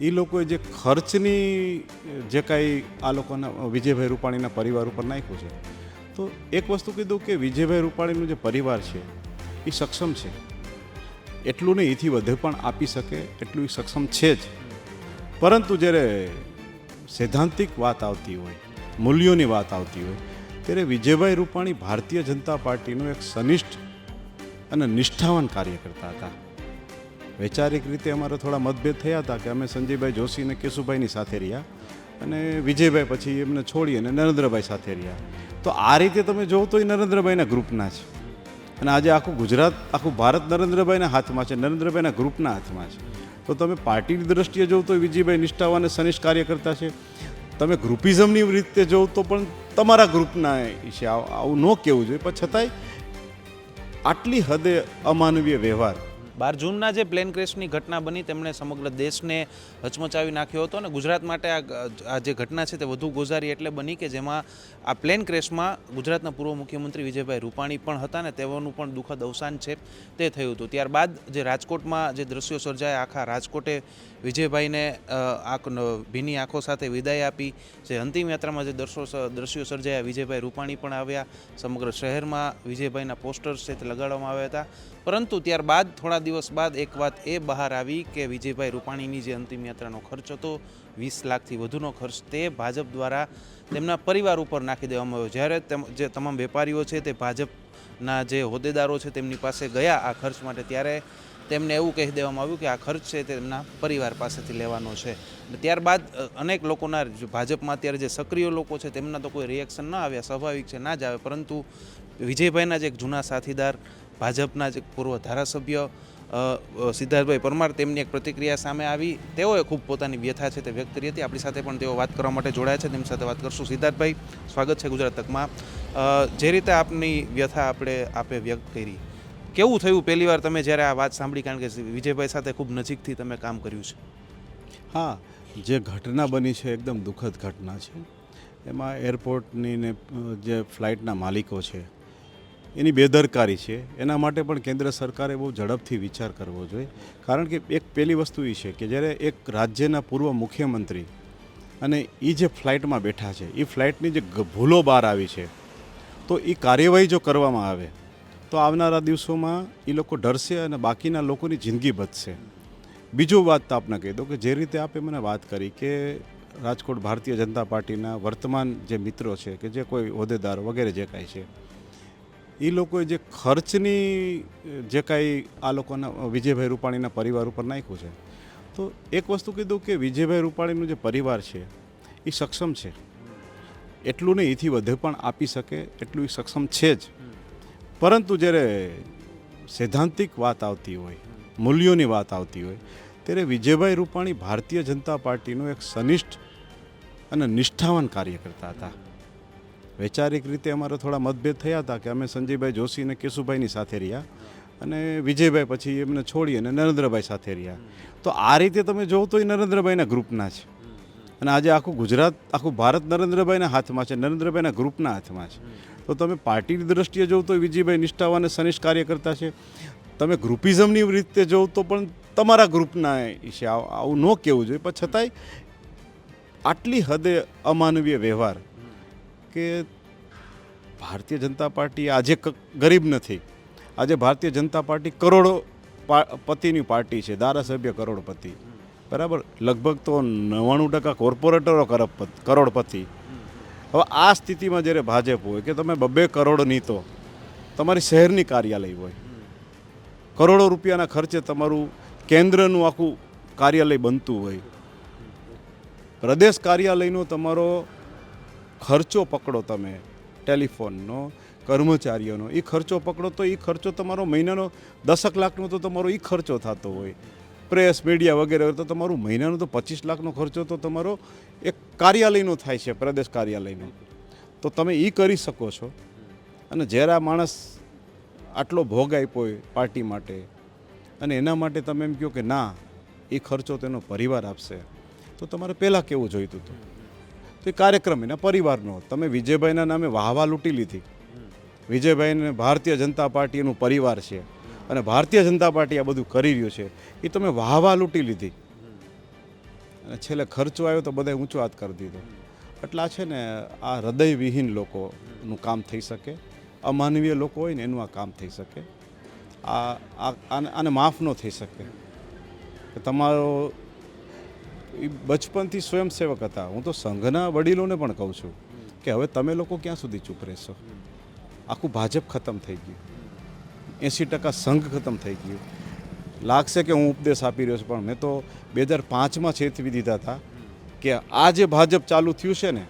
એ લોકોએ જે ખર્ચની, જે કાંઈ આ લોકોના, વિજયભાઈ રૂપાણીના પરિવાર ઉપર નાખ્યું છે, તો એક વસ્તુ કીધું કે વિજયભાઈ રૂપાણીનું જે પરિવાર છે એ સક્ષમ છે. એટલું નહીં એથી વધુ પણ આપી શકે, એટલું એ સક્ષમ છે જ. પરંતુ જ્યારે સૈદ્ધાંતિક વાત આવતી હોય, મૂલ્યોની વાત આવતી હોય, ત્યારે વિજયભાઈ રૂપાણી ભારતીય જનતા પાર્ટીનું એક સનિષ્ઠ અને નિષ્ઠાવાન કાર્યકર્તા હતા. વૈચારિક રીતે અમારા થોડા મતભેદ થયા હતા કે અમે સંજયભાઈ જોશી અને કેશુભાઈની સાથે રહ્યા અને વિજયભાઈ પછી એમને છોડી અને નરેન્દ્રભાઈ સાથે રહ્યા. તો આ રીતે તમે જોવો તો એ નરેન્દ્રભાઈના ગ્રુપના છે. અને આજે આખું ગુજરાત, આખું ભારત નરેન્દ્રભાઈના હાથમાં છે, નરેન્દ્રભાઈના ગ્રુપના હાથમાં છે. તો તમે પાર્ટીની દ્રષ્ટિએ જોવ તો વિજયભાઈ નિષ્ઠાવાન અને સનિષ્ઠ કાર્યકર્તા છે. તમે ગ્રુપિઝમની રીતે જોવ તો પણ તમારા ગ્રુપના છે આવું ન કહેવું જોઈએ. પણ છતાંય આટલી હદે અમાનવીય વ્યવહાર બાર જૂનના જે પ્લેન ક્રેશની ઘટના બની, તેમણે સમગ્ર દેશને હચમચાવી નાખ્યો હતો અને ગુજરાત માટે આ જે ઘટના છે તે વધુ ગોઝારી એટલે બની કે જેમાં આ પ્લેન ક્રેશમાં ગુજરાતના પૂર્વ મુખ્યમંત્રી વિજયભાઈ રૂપાણી પણ હતા ને તેઓનું પણ દુઃખદ અવસાન છે તે થયું હતું. ત્યારબાદ જે રાજકોટમાં જે દ્રશ્યો સર્જાયા, આખા રાજકોટે વિજયભાઈને આ ભીની આંખો સાથે વિદાય આપી. જે અંતિમ યાત્રામાં જે દર્શો દ્રશ્યો સર્જાયા, વિજયભાઈ રૂપાણી પણ આવ્યા. સમગ્ર શહેરમાં વિજયભાઈના પોસ્ટર્સ છે તે લગાડવામાં આવ્યા હતા. પરંતુ ત્યારબાદ, થોડા દિવસ બાદ એક વાત એ બહાર આવી કે વિજયભાઈ રૂપાણીની જે અંતિમ યાત્રાનો ખર્ચ હતો, વીસ લાખથી વધુનો ખર્ચ, તે ભાજપ દ્વારા તેમના પરિવાર ઉપર નાખી દેવામાં આવ્યો. જ્યારે જે તમામ વેપારીઓ છે તે ભાજપના જે હોદ્દેદારો છે તેમની પાસે ગયા આ ખર્ચ માટે, ત્યારે તેમને એવું કહી દેવામાં આવ્યું કે આ ખર્ચ છે તે તેમના પરિવાર પાસેથી લેવાનો છે. ત્યારબાદ અનેક લોકોના ભાજપમાં અત્યારે જે સક્રિય લોકો છે તેમના તો કોઈ રિએક્શન ન આવ્યા, સ્વાભાવિક છે, ના જ આવે. પરંતુ વિજયભાઈના જે એક જૂના સાથીદાર ભાજપના જ પૂર્વ ધારાસભ્ય સિદ્ધાર્થભાઈ પરમાર તેમની એક પ્રતિક્રિયા સામે આવી. તેઓએ ખૂબ પોતાની વ્યથા છે તે વ્યક્ત કરી હતી. આપણી સાથે પણ તેઓ વાત કરવા માટે જોડાયા છે. તેમની સાથે વાત કરશું સિદ્ધાર્થભાઈ. સ્વાગત છે ગુજરાત તકમાં. જે રીતે આપની વ્યથા આપણે આપે વ્યક્ત કરી. કેવું થયું પહેલીવાર તમે જ્યારે આ વાત સાંભળી? કારણ કે વિજયભાઈ સાથે ખૂબ નજીકથી તમે કામ કર્યું છે. હા, જે ઘટના બની છે એકદમ દુઃખદ ઘટના છે. એમાં એરપોર્ટની ને જે ફ્લાઇટના માલિકો છે એની બેદરકારી છે. એના માટે પણ કેન્દ્ર સરકારે બહુ ઝડપથી વિચાર કરવો જોઈએ. કારણ કે એક પહેલી વસ્તુ એ છે કે જ્યારે એક રાજ્યના પૂર્વ મુખ્યમંત્રી અને એ જે ફ્લાઇટમાં બેઠા છે એ ફ્લાઇટની જે ભૂલો બહાર આવી છે, તો એ કાર્યવાહી જો કરવામાં આવે, તો આવનારા દિવસોમાં એ લોકો ડરશે અને બાકીના લોકોની જિંદગી બચશે. બીજું વાત તો આપને કહી દઉં કે જે રીતે આપે મને વાત કરી કે રાજકોટ ભારતીય જનતા પાર્ટીના વર્તમાન જે મિત્રો છે કે જે કોઈ હોદ્દેદાર વગેરે જે કાંઈ છે એ લોકોએ જે ખર્ચની, જે કાંઈ આ લોકોના, વિજયભાઈ રૂપાણીના પરિવાર ઉપર નાખ્યું છે. તો એક વસ્તુ કીધું કે વિજયભાઈ રૂપાણીનું જે પરિવાર છે એ સક્ષમ છે. એટલું નહીં એથી વધુ પણ આપી શકે, એટલું એ સક્ષમ છે જ. પરંતુ જ્યારે સૈદ્ધાંતિક વાત આવતી હોય, મૂલ્યોની વાત આવતી હોય, ત્યારે વિજયભાઈ રૂપાણી ભારતીય જનતા પાર્ટીનું એક સનિષ્ઠ અને નિષ્ઠાવાન કાર્યકર્તા હતા. વૈચારિક રીતે અમારા થોડા મતભેદ થયા હતા કે અમે સંજયભાઈ જોશી અને કેશુભાઈની સાથે રહ્યા અને વિજયભાઈ પછી એમને છોડી અને નરેન્દ્રભાઈ સાથે રહ્યા. તો આ રીતે તમે જોવો તો એ નરેન્દ્રભાઈના ગ્રુપના છે. અને આજે આખું ગુજરાત, આખું ભારત નરેન્દ્રભાઈના હાથમાં છે, નરેન્દ્રભાઈના ગ્રુપના હાથમાં છે. તો તમે પાર્ટીની દ્રષ્ટિએ જોવ તો વિજયભાઈ નિષ્ઠાવાન અને સનિષ્ઠ કાર્યકર્તા છે. તમે ગ્રુપિઝમની રીતે જોવ તો પણ તમારા ગ્રુપના છે આવું ન કહેવું જોઈએ. પણ છતાંય આટલી હદે અમાનવીય વ્યવહાર કે ભારતીય જનતા પાર્ટી આજે ગરીબ નથી. આજે ભારતીય જનતા પાર્ટી કરોડો પતિની પાર્ટી છે, ધારાસભ્ય કરોડપતિ. બરાબર? લગભગ તો નવ્વાણું ટકા કોર્પોરેટરો કરોડપતિ. હવે આ સ્થિતિમાં જ્યારે ભાજપ હોય કે તમે બબ્બે કરોડની તો તમારી શહેરની કાર્યાલય હોય. કરોડો રૂપિયાના ખર્ચે તમારું કેન્દ્રનું આખું કાર્યાલય બનતું હોય. પ્રદેશ કાર્યાલયનો તમારો ખર્ચો પકડો તમે, ટેલિફોનનો, કર્મચારીઓનો. એ ખર્ચો પકડો તો એ ખર્ચો તમારો મહિનાનો દસક લાખનો તો તમારો એ ખર્ચો થતો હોય. પ્રેસ, મીડિયા વગેરે તો તમારું મહિનાનો તો પચીસ લાખનો ખર્ચો તો તમારો એક કાર્યાલયનો થાય છે, પ્રદેશ કાર્યાલયનો. તો તમે એ કરી શકો છો. અને જ્યારે આ માણસ આટલો ભોગ આપ્યો હોય પાર્ટી માટે, અને એના માટે તમે એમ કહો કે ના એ ખર્ચો તેનો પરિવાર આપશે. તો તમારે પહેલાં કેવું જોઈતું હતું? તો એ કાર્યક્રમ એના પરિવારનો તમે વિજયભાઈના નામે વાહવા લૂંટી લીધી. વિજયભાઈને ભારતીય જનતા પાર્ટી એનું પરિવાર છે અને ભારતીય જનતા પાર્ટી આ બધું કરી રહ્યું છે. એ તમે વાહવા લૂંટી લીધી. અને છેલ્લે ખર્ચો આવ્યો તો બધાય ઊંચો હાથ કરી દીધો. એટલે આ છે ને, આ હૃદયવિહીન લોકોનું કામ થઈ શકે. અમાનવીય લોકો હોય ને એનું આ કામ થઈ શકે. આ આને માફ ન થઈ શકે. તમારો એ બચપનથી સ્વયંસેવક હતા. હું તો સંઘના વડીલોને પણ કહું છું કે હવે તમે લોકો ક્યાં સુધી ચૂપ રહેશો? આખું ભાજપ ખતમ થઈ ગયું. એંસી ટકા સંઘ ખતમ થઈ ગયું. લાગશે કે હું ઉપદેશ આપી રહ્યો છું, પણ મેં તો બે હજાર પાંચમાં ચેતવી દીધા હતા કે આ જે ભાજપ ચાલુ થયું છે ને,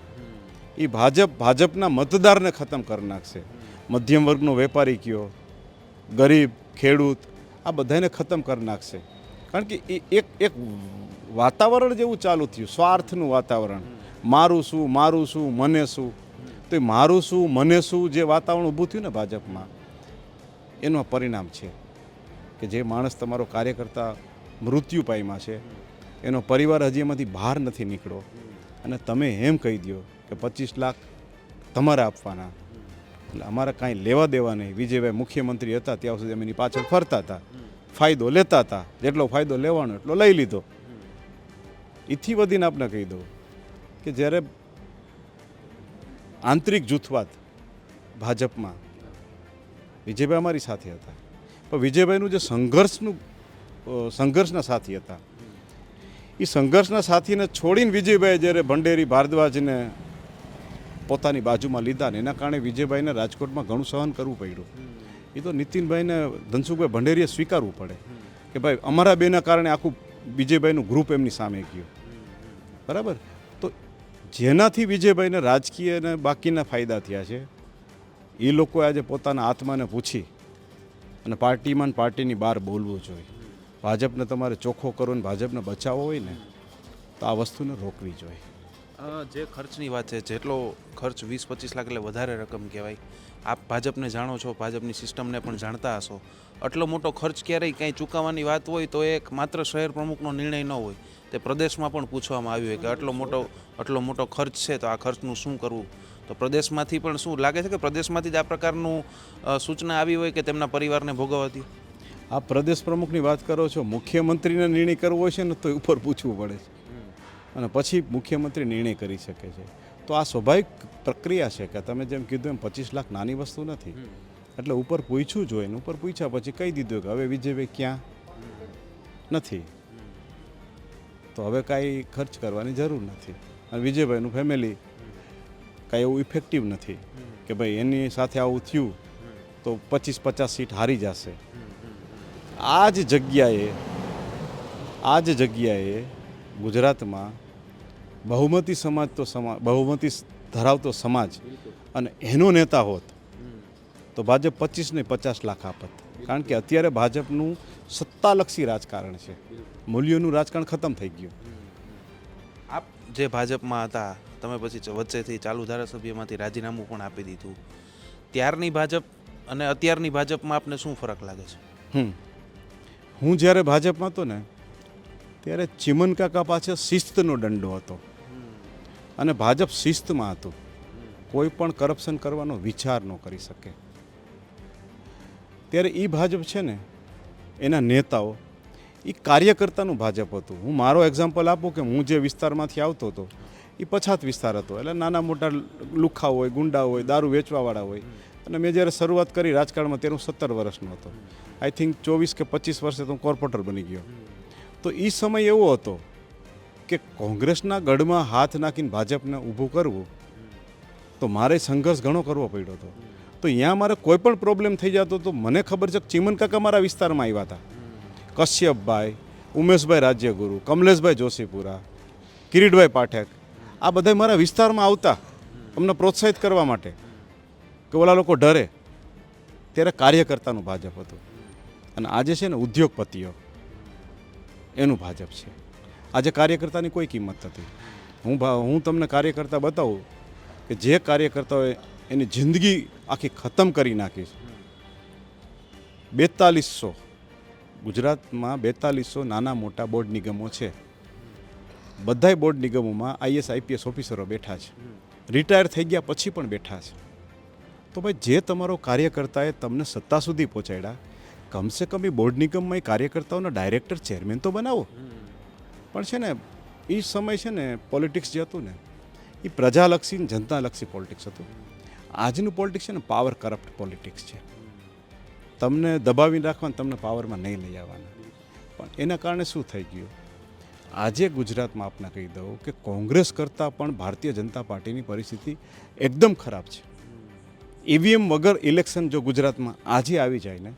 એ ભાજપ ભાજપના મતદારને ખતમ કરી નાખશે. મધ્યમ વર્ગનો વેપારી કયો, ગરીબ, ખેડૂત, આ બધાને ખતમ કરી નાખશે. કારણ કે એ એક એક વાતાવરણ જેવું ચાલુ થયું, સ્વાર્થનું વાતાવરણ. મારું શું મારું શું, મને શું? તો એ મારું શું, મને શું જે વાતાવરણ ઊભું થયું ને ભાજપમાં, એનું પરિણામ છે કે જે માણસ તમારો કાર્યકર્તા મૃત્યુ પાયમાં છે, એનો પરિવાર હજી એમાંથી બહાર નથી નીકળ્યો. અને તમે એમ કહી દો કે પચીસ લાખ તમારે આપવાના. એટલે અમારે કાંઈ લેવા દેવા નહીં. વિજયભાઈ મુખ્યમંત્રી હતા, ત્યાં સુધી અમે એની પાછળ ફરતા હતા. ફાયદો લેતા હતા. જેટલો ફાયદો લેવાનો, એટલો લઈ લીધો. એથી વધીને આપને કહી દઉં કે જ્યારે આંતરિક જૂથવાદ ભાજપમાં વિજયભાઈ અમારી સાથે હતા. પણ વિજયભાઈનું જે સંઘર્ષનું સંઘર્ષના સાથી હતા. એ સંઘર્ષના સાથીને છોડીને વિજયભાઈ જ્યારે ભંડેરી ભારદ્વાજને પોતાની બાજુમાં લીધા ને એના કારણે વિજયભાઈને રાજકોટમાં ઘણું સહન કરવું પડ્યું. એ તો નીતિનભાઈને ધનસુખભાઈ ભંડેરીએ સ્વીકારવું પડે કે ભાઈ અમારા બેના કારણે આખું વિજયભાઈનું ગ્રુપ એમની સામે ગયું. બરાબર? તો જેનાથી વિજયભાઈને રાજકીય અને બાકીના ફાયદા થયા છે, એ લોકોએ આજે પોતાના આત્માને પૂછી અને પાર્ટીમાં પાર્ટીની બહાર બોલવું જોઈએ. ભાજપને તમારે ચોખ્ખો કરો ને ભાજપને બચાવવો હોય ને, તો આ વસ્તુને રોકવી જોઈએ. જે ખર્ચની વાત છે, જેટલો ખર્ચ વીસ પચીસ લાખ એટલે વધારે રકમ કહેવાય. આપ ભાજપને જાણો છો, ભાજપની સિસ્ટમને પણ જાણતા હશો. આટલો મોટો ખર્ચ ક્યારેય કંઈ ચૂકવવાની વાત હોય તો એક માત્ર શહેર પ્રમુખનો નિર્ણય ન હોય. તે પ્રદેશમાં પણ પૂછવામાં આવ્યું હોય કે આટલો મોટો આટલો મોટો ખર્ચ છે તો આ ખર્ચનું શું કરવું? તો પ્રદેશમાંથી પણ શું લાગે છે કે પ્રદેશમાંથી જ આ પ્રકારનું સૂચના આવી હોય કે તેમના પરિવારને ભોગવતી આ પ્રદેશ પ્રમુખની વાત કરો છો, મુખ્યમંત્રીને નિર્ણય કરવો હોય છે ને તો ઉપર પૂછવું પડે છે. અને પછી મુખ્યમંત્રી નિર્ણય કરી શકે છે. તો આ સ્વાભાવિક પ્રક્રિયા છે કે તમે જેમ કીધું એમ પચીસ લાખ નાની વસ્તુ નથી. એટલે ઉપર પૂછ્યું જોઈને ઉપર પૂછ્યા પછી કહી દીધું કે હવે વિજયભાઈ ક્યાં? નથી. તો હવે કાંઈ ખર્ચ કરવાની જરૂર નથી. અને વિજયભાઈનું ફેમિલી કાંઈ એવું ઇફેક્ટિવ નથી કે ભાઈ એની સાથે આવું થયું તો પચીસ પચાસ સીટ હારી જશે. આ જ જગ્યાએ આ જ જગ્યાએ ગુજરાતમાં બહુમતી સમાજ તો સમા બહુમતી ધરાવતો સમાજ અને એનો નેતા હોત તો ભાજપ પચીસ ને પચાસ લાખ આપત. કારણ કે અત્યારે ભાજપનું સત્તાલક્ષી રાજકારણ છે. મૂલ્યોનું રાજકારણ ખતમ થઈ ગયું. આપ જે ભાજપમાં હતા તમે પછી વચ્ચેથી ચાલુ ધારાસભ્યમાંથી રાજીનામું પણ આપી દીધું. ત્યારની ભાજપ અને અત્યારની ભાજપમાં આપને શું ફરક લાગે છે? હમ. હું જ્યારે ભાજપમાં હતો ને ત્યારે ચિમન કાકા પાછળ શિસ્તનો દંડો હતો. અને ભાજપ શિસ્તમાં હતું. કોઈ પણ કરપ્શન કરવાનો વિચાર ન કરી શકે. ત્યારે એ ભાજપ છે ને, એના નેતાઓ એ કાર્યકર્તાનું ભાજપ હતું. હું મારો એક્ઝામ્પલ આપું કે હું જે વિસ્તારમાંથી આવતો હતો એ પછાત વિસ્તાર હતો. એટલે નાના મોટા લુખા હોય, ગુંડા હોય, દારૂ વેચવાવાળા હોય. અને મેં જ્યારે શરૂઆત કરી રાજકારણમાં ત્યારે હું સત્તર વર્ષનો હતો. આઈ થિંક ચોવીસ કે પચીસ વર્ષે તો હું કોર્પોરેટર બની ગયો. તો એ સમય એવો હતો કે કોંગ્રેસના ગઢમાં હાથ નાખીને ભાજપને ઊભું કરવું, તો મારે સંઘર્ષ ઘણો કરવો પડ્યો હતો. તો અહીંયા મારે કોઈ પણ પ્રોબ્લેમ થઈ જતો તો મને ખબર છે કે મારા વિસ્તારમાં આવ્યા હતા. કશ્યપભાઈ, ઉમેશભાઈ રાજ્યગુરુ, કમલેશભાઈ જોશીપુરા, કિરીટભાઈ પાઠક, આ બધા મારા વિસ્તારમાં આવતા અમને પ્રોત્સાહિત કરવા માટે કે ઓલા લોકો ડરે. ત્યારે કાર્યકર્તાનું ભાજપ હતું. અને આજે છે ને ઉદ્યોગપતિઓ, એનું ભાજપ છે. આજે કાર્યકર્તાની કોઈ કિંમત નથી. હું હું તમને કાર્યકર્તા બતાવું કે જે કાર્યકર્તાઓએ એની જિંદગી આખી ખતમ કરી નાખી છે. બેતાલીસો, ગુજરાતમાં બેતાલીસો નાના મોટા બોર્ડ નિગમો છે. બધાય બોર્ડ નિગમોમાં આઈએસ, આઈપીએસ ઓફિસરો બેઠા છે. રિટાયર થઈ ગયા પછી પણ બેઠા છે. તો ભાઈ, જે તમારો કાર્યકર્તાએ તમને સત્તા સુધી પહોંચાડ્યા, કમસે કમ એ બોર્ડ નિગમમાં એ કાર્યકર્તાઓના ડાયરેક્ટર ચેરમેન તો બનાવો. પણ છે ને, એ સમય છે ને પોલિટિક્સ જે હતું ને, એ પ્રજાલક્ષી જનતાલક્ષી પોલિટિક્સ હતું. આજનું પોલિટિક્સ છે ને પાવર કરપ્ટ પોલિટિક્સ છે. તમને દબાવી રાખવાનું, તમને પાવરમાં નહીં લઈ આવવાના. પણ એના કારણે શું થઈ ગયું? આજે ગુજરાતમાં આપને કહી દઉં કે કોંગ્રેસ કરતાં પણ ભારતીય જનતા પાર્ટીની પરિસ્થિતિ એકદમ ખરાબ છે. ઈવીએમ વગર ઇલેક્શન જો ગુજરાતમાં આજે આવી જાય ને,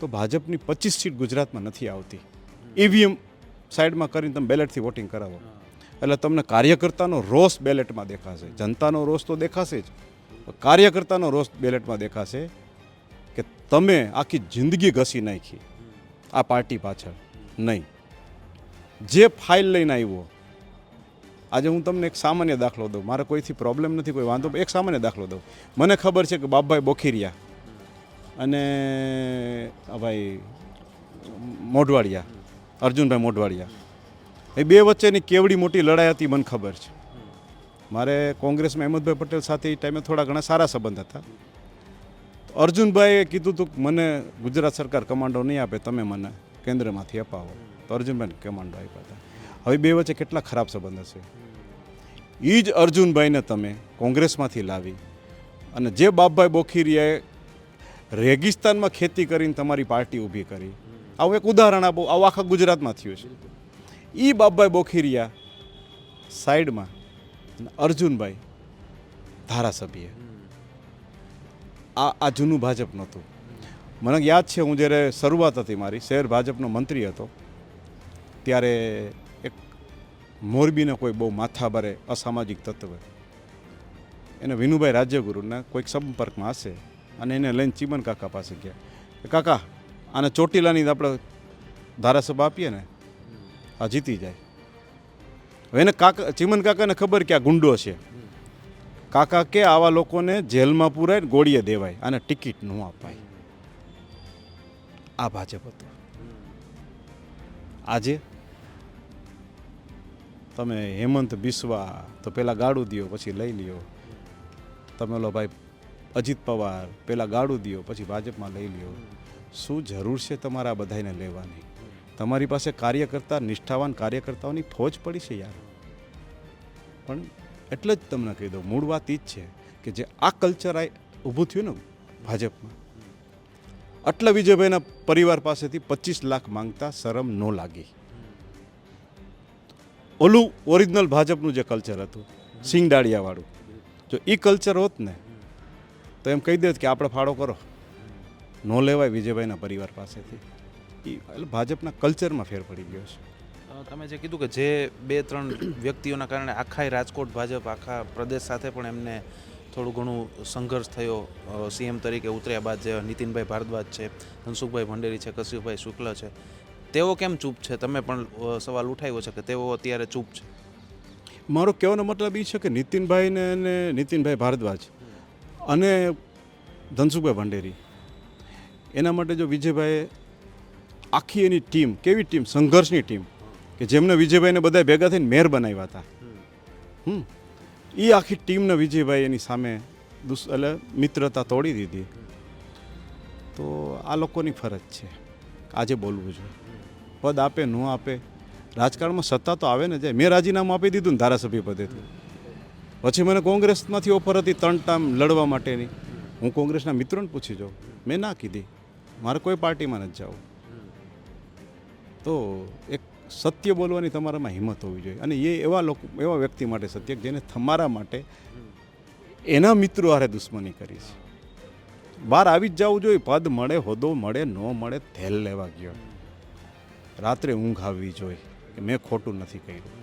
તો ભાજપની પચીસ સીટ ગુજરાતમાં નથી આવતી. ઈવીએમ સાઈડમાં કરીને તમે બેલેટથી વોટિંગ કરાવો. એટલે તમને કાર્યકર્તાનો રોષ બેલેટમાં દેખાશે. જનતાનો રોષ તો દેખાશે જ. કાર્યકર્તાનો રોષ બેલેટમાં દેખાશે કે તમે આખી જિંદગી ઘસી નાખી. આ પાર્ટી પાછળ. નહીં. જે ફાઇલ લઈને આવ્યો, આજે હું તમને એક સામાન્ય દાખલો દઉં. મારે કોઈથી પ્રોબ્લેમ નથી, કોઈ વાંધો એક સામાન્ય દાખલો દઉં. મને ખબર છે કે બાપભાઈ બોખીરિયા અને ભાઈ મોઢવાડિયા. અર્જુનભાઈ મોઢવાડિયા. એ બે વચ્ચેની કેવડી મોટી લડાઈ હતી, મને ખબર છે. મારે કોંગ્રેસમાં અહેમદભાઈ પટેલ સાથે એ ટાઈમે થોડા ઘણા સારા સંબંધ હતા. અર્જુનભાઈએ કીધું હતું મને ગુજરાત સરકાર કમાન્ડો નહીં આપે, તમે મને કેન્દ્રમાંથી અપાવો. તો અર્જુનભાઈને કમાન્ડો આપ્યા હતા. હવે બે વચ્ચે કેટલા ખરાબ સંબંધ હશે? એ જ અર્જુનભાઈને તમે કોંગ્રેસમાંથી લાવી અને જે બાપભાઈ બોખીરિયાએ રેગિસ્તાનમાં ખેતી કરીને તમારી પાર્ટી ઊભી કરી આવું એક ઉદાહરણ આપો, આવું આખા ગુજરાતમાં થયું છે. એ બાપભાઈ બોખીરિયા સાઈડમાં અર્જુનભાઈ ધારાસભ્ય. આ આ જૂનું ભાજપ નહોતું. મને યાદ છે, હું જ્યારે શરૂઆત હતી મારી, શહેર ભાજપનો મંત્રી હતો, ત્યારે એક મોરબીને કોઈ બહુ માથાભારે અસામાજિક તત્વ. એને વિનુભાઈ રાજ્યગુરુના કોઈક સંપર્કમાં હશે અને એને લઈને ચીમન કાકા પાસે ગયા. કાકા આને ચોટીલાની આપણે ધારાસભા આપીએ ને, આ જીતી જાય. એને કાકા, ચીમન કાકાને ખબર કે આ ગુંડો છે. કાકા કે આવા લોકોને જેલમાં પૂરાય ગોળીએ દેવાય આને ટિકિટ ન અપાય. આ ભાજપ હતું. આજે તમે હેમંત બિસ્વા તો પહેલાં ગાડું દ્યો, પછી લઈ લ્યો. તમે ઓલો ભાઈ અજીત પવાર પહેલાં ગાડું દ્યો, પછી ભાજપમાં લઈ લ્યો. શું જરૂર છે તમારા બધાને લેવાની? તમારી પાસે કાર્યકર્તા, નિષ્ઠાવાન કાર્યકર્તાઓની ફોજ પડી છે યાર. પણ એટલે જ તમને કહી દઉં, મૂળ વાત એ જ છે કે જે આ કલ્ચર આ ઊભું થયું ને ભાજપમાં આટલા વિજયભાઈના પરિવાર પાસેથી પચીસ લાખ માંગતા શરમ ન લાગી. ઓલું ઓરિજિનલ ભાજપનું જે કલ્ચર હતું સિંગડાળિયાવાળું જો એ કલ્ચર હોત ને, તો એમ કહી દેત કે આપણે ફાળો કરો. ન લેવાય વિજયભાઈના પરિવાર પાસેથી. એ એટલે ભાજપના કલ્ચરમાં ફેર પડી ગયો છે. તમે જે કીધું કે જે બે ત્રણ વ્યક્તિઓના કારણે આખા રાજકોટ ભાજપ આખા પ્રદેશ સાથે પણ એમને થોડું ઘણું સંઘર્ષ થયો. સીએમ તરીકે ઉતર્યા બાદ જે નીતિનભાઈ ભારદ્વાજ છે ધનસુખભાઈ ભંડેરી છે કશ્યપભાઈ શુક્લ છે તેઓ કેમ ચૂપ છે? તમે પણ સવાલ ઉઠાવ્યો છે કે તેઓ અત્યારે ચૂપ છે? મારો કહેવાનો મતલબ એ છે કે નીતિનભાઈને અને નીતિનભાઈ ભારદ્વાજ અને ધનસુખભાઈ ભંડેરી એના માટે જો વિજયભાઈએ આખી એની ટીમ કેવી ટીમ? સંઘર્ષની ટીમ કે જેમને વિજયભાઈને બધા ભેગા થઈને મેર બનાવ્યા હતા. હમ. એ આખી ટીમને વિજયભાઈ એની સામે દુસ એટલે મિત્રતા તોડી દીધી. તો આ લોકોની ફરજ છે. આજે બોલવું જોઈએ. પદ આપે ન આપે. રાજકારણમાં સત્તા તો આવે ને જાય. મેં રાજીનામું આપી દીધું ને ધારાસભ્ય પદેથી. પછી મને કોંગ્રેસમાંથી ઓફર હતી ત્રણ ટાઈમ લડવા માટેની. હું કોંગ્રેસના મિત્રોને પૂછી જાઉં. મેં ના કીધી. મારે કોઈ પાર્ટીમાં નથી જવું. તો એક સત્ય બોલવાની તમારામાં હિંમત હોવી જોઈએ. અને એ એવા લોકો એવા વ્યક્તિ માટે સત્ય કે જેને તમારા માટે એના મિત્રો હારે દુશ્મની કરી છે. બહાર આવી જ જવું જોઈએ. પદ મળે હોદો મળે ન મળે થેલ લેવા ગયો. રાત્રે ઊંઘ આવવી જોઈએ કે મેં ખોટું નથી કર્યું.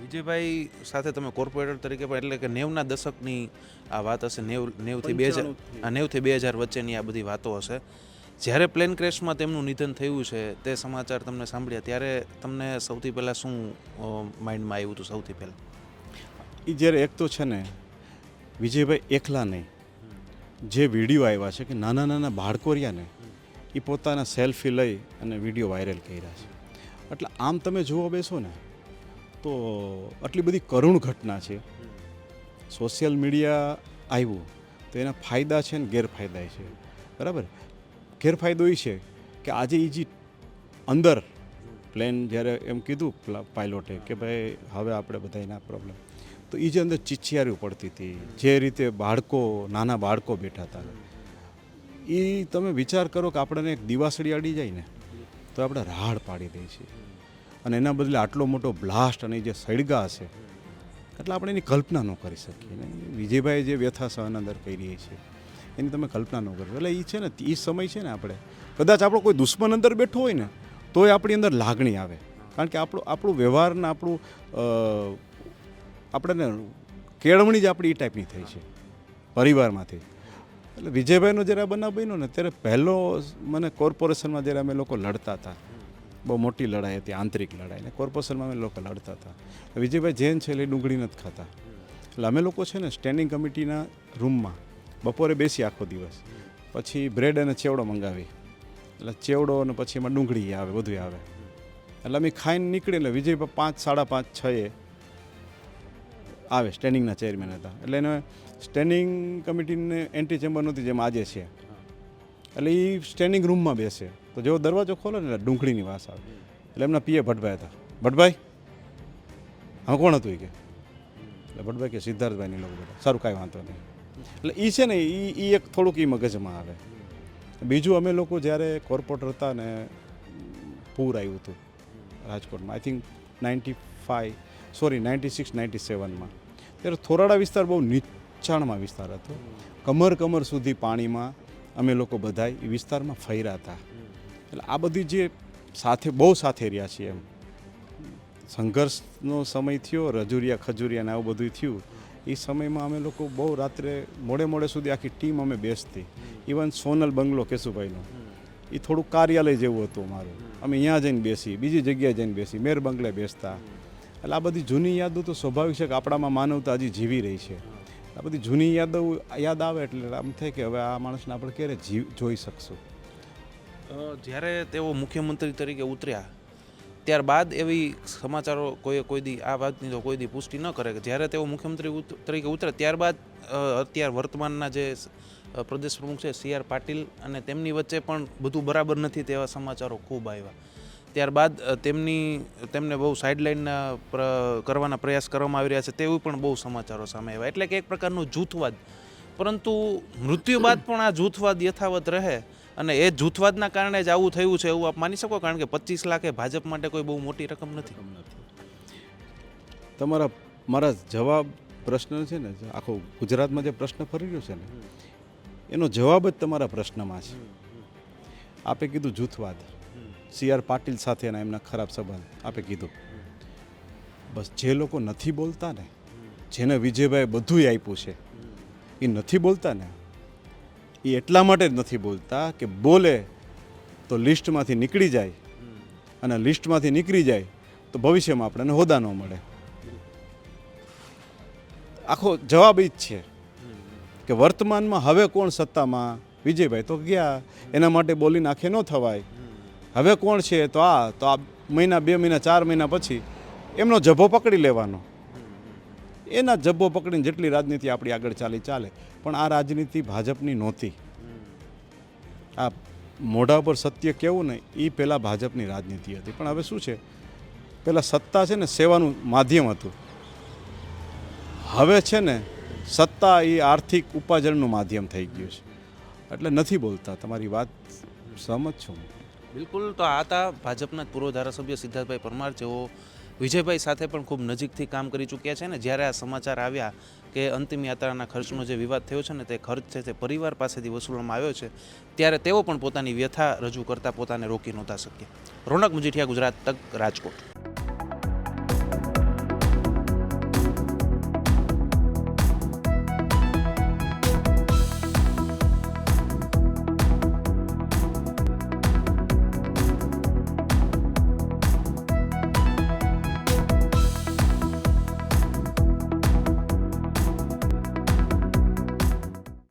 વિજયભાઈ સાથે તમે કોર્પોરેટર તરીકે પણ એટલે કે નેવના દશકની આ વાત હશે. નેવ નેવથી બે હજાર આ નેવથી બે હજાર વચ્ચેની આ બધી વાતો હશે. જ્યારે પ્લેન ક્રેશમાં તેમનું નિધન થયું છે, તે સમાચાર તમને સાંભળ્યા, ત્યારે તમને સૌથી પહેલાં શું માઇન્ડમાં આવ્યું હતું સૌથી પહેલાં? એ જ્યારે એક તો છે ને, વિજયભાઈ એકલા નહીં જે વીડિયો આવ્યા છે કે નાના નાના બાળકો રહ્યા ને એ પોતાના સેલ્ફી લઈ અને વીડિયો વાયરલ કર્યા છે. એટલે આમ તમે જોવા બેસો ને, તો આટલી બધી કરુણ ઘટના છે. સોશિયલ મીડિયા આવ્યું, તો એના ફાયદા છે ને ગેરફાયદા છે. બરાબર? ગેરફાયદો એ છે કે આજે એ જે અંદર પ્લેન જ્યારે એમ કીધું પાયલોટે કે ભાઈ હવે આપણે બધાના પ્રોબ્લેમ તો એ જે અંદર ચીચિયારીઓ પડતી હતી, જે રીતે બાળકો, નાના બાળકો બેઠા હતા. એ તમે વિચાર કરો કે આપણને એક દિવાસળી અડી જાય ને, તો આપણે રાડ પાડી દઈએ છીએ અને એના બદલે આટલો મોટો બ્લાસ્ટ અને જે સળગા હશે, એટલે આપણે એની કલ્પના ન કરી શકીએ. ને વિજયભાઈ જે વ્યથા સહન અંદર કરી છે એની તમે કલ્પના ન કરો. એટલે એ છે ને એ સમય છે ને આપણે. કદાચ આપણો કોઈ દુશ્મન અંદર બેઠો હોય ને તોય આપણી અંદર લાગણી આવે. કારણ કે આપણું આપણું વ્યવહારને આપણું અ, આપણે કેળવણી જ આપણી એ ટાઈપની થઈ છે. પરિવારમાંથી. એટલે વિજયભાઈનો જ્યારે બનાવ બન્યો ને ત્યારે પહેલો મને કોર્પોરેશનમાં જ્યારે અમે લોકો લડતા હતા બહુ મોટી લડાઈ હતી આંતરિક લડાઈ ને કોર્પોરેશનમાં અમે લોકો લડતા હતા. વિજયભાઈ જૈન છે એટલે ડુંગળી નથી ખાતા. એટલે અમે લોકો છે ને સ્ટેન્ડિંગ કમિટીના રૂમમાં બપોરે બેસી આખો દિવસ. પછી બ્રેડ અને ચેવડો મંગાવી. એટલે ચેવડો અને પછી એમાં ડુંગળી આવે બધું આવે. એટલે અમે ખાઈને નીકળી એટલે વિજય પાંચ, સાડા પાંચ, છ આવે સ્ટેન્ડિંગના ચેરમેન હતા. એટલે એને સ્ટેન્ડિંગ કમિટીને એન્ટી ચેમ્બર નહોતી જેમ આજે છે. એટલે એ સ્ટેન્ડિંગ રૂમમાં બેસે. તો જેવો દરવાજો ખોલે ને એટલે ડુંગળીની વાસ આવે. એટલે એમના પીએ ભટભાઈ હતા. ભટભાઈ હા કોણ હતું એ કે? એટલે ભટભાઈ કે સિદ્ધાર્થભાઈની લોકો બધા. સારું, કાંઈ વાંધો નહીં. એટલે એ છે ને એ એ એક થોડુંક એ મગજમાં આવે. બીજું અમે લોકો જ્યારે કોર્પોરેટર હતા ને, પૂર આવ્યું હતું રાજકોટમાં I think ninety five sorry ninety six ninety સેવનમાં ત્યારે થોરાડા વિસ્તાર બહુ નીચાણમાં વિસ્તાર હતો. કમર કમર સુધી પાણીમાં અમે લોકો બધા એ વિસ્તારમાં ફર્યા હતા. એટલે આ બધી જે સાથે, બહુ સાથે રહ્યા છીએ એમ. સંઘર્ષનો સમય થયો, રજુરિયા ખજુરિયા ને આવું બધું થયું. એ સમયમાં અમે લોકો બહુ રાત્રે મોડે મોડે સુધી આખી ટીમ અમે બેસતી. ઇવન સોનલ બંગલો કેશુભાઈનો. એ થોડું કાર્યાલય જેવું હતું અમારું. અમે અહીંયા જઈને બેસી, બીજી જગ્યાએ જઈને બેસી, મેર બંગલે બેસતા. એટલે આ બધી જૂની યાદો તો સ્વાભાવિક છે કે આપણામાં માનવતા હજી જીવી રહી છે. આ બધી જૂની યાદો યાદ આવે એટલે આમ થાય કે હવે આ માણસને આપણે ક્યારે જીવ જોઈ શકશું? જ્યારે તેઓ મુખ્યમંત્રી તરીકે ઉતર્યા ત્યારબાદ એવી સમાચારો કોઈ કોઈ દી આ વાતની તો કોઈ દી પુષ્ટિ ન કરે કે જ્યારે તેઓ મુખ્યમંત્રી તરીકે ઉતરે, ત્યારબાદ અત્યાર વર્તમાનના જે પ્રદેશ પ્રમુખ છે, સી આર પાટીલ અને તેમની વચ્ચે પણ બધું બરાબર નથી તેવા સમાચારો ખૂબ આવ્યા. ત્યારબાદ તેમની તેમને બહુ સાઇડલાઇનના કરવાના પ્રયાસ કરવામાં આવી રહ્યા છે તેવું પણ બહુ સમાચારો સામે આવ્યા. એટલે કે એક પ્રકારનો જૂથવાદ. પરંતુ મૃત્યુ બાદ પણ આ જૂથવાદ યથાવત રહે અને એ જૂથવાદના કારણે જ આવું થયું છે એવું આપ માની શકો? કારણ કે પચીસ લાખ એ ભાજપ માટે કોઈ બહુ મોટી રકમ નથી. તમારા, મારા જવાબ પ્રશ્ન છે ને, આખો ગુજરાતમાં જે પ્રશ્ન ફરી રહ્યો છે ને, એનો જવાબ જ તમારા પ્રશ્નમાં છે. આપે કીધું જૂથવાદ. સી આર પાટીલ સાથેના એમના ખરાબ સંબંધ. આપે કીધું. બસ જે લોકો નથી બોલતા ને, જેને વિજયભાઈ બધુંય આપ્યું છે, એ નથી બોલતા ને એ એટલા માટે જ નથી બોલતા કે બોલે તો લિસ્ટમાંથી નીકળી જાય અને લિસ્ટમાંથી નીકળી જાય તો ભવિષ્યમાં આપણને હોદા ન મળે. આખો જવાબ એ જ છે કે વર્તમાનમાં હવે કોણ સત્તામાં? વિજયભાઈ તો ગયા. એના માટે બોલીને નાખે ન થવાય. હવે કોણ છે? તો આ તો આ મહિના, બે મહિના, ચાર મહિના પછી એમનો જભો પકડી લેવાનો. એના જબ્બો પકડીને જેટલી રાજનીતિ આપણી આગળ ચાલી ચાલે, પણ આ રાજનીતિ ભાજપની નહોતી. આ મોઢા પર સત્ય કેવું ને, એ પહેલાં ભાજપની રાજનીતિ હતી. પણ હવે શું છે? પહેલાં સત્તા છે ને, સેવાનું માધ્યમ હતું. હવે છે ને, સત્તા એ આર્થિક ઉપાર્જનનું માધ્યમ થઈ ગયું છે. એટલે નથી બોલતા, તમારી વાત સહમત છું બિલકુલ, તો આ હતા ભાજપના પૂર્વ ધારાસભ્ય સિદ્ધાર્થભાઈ પરમાર, જેઓ વિજયભાઈ સાથે પણ ખૂબ નજીકથી કામ કરી ચૂક્યા છે ને જ્યારે આ સમાચાર આવ્યા કે અંતિમ યાત્રાના ખર્ચનો જે વિવાદ થયો છે ને તે ખર્ચ છે તે પરિવાર પાસેથી વસૂલવામાં આવ્યો છે, ત્યારે તેઓ પણ પોતાની વ્યથા રજૂ કરતા પોતાને રોકી નહોતા શક્યા. રોનક મુજીઠિયા, ગુજરાત તક, રાજકોટ.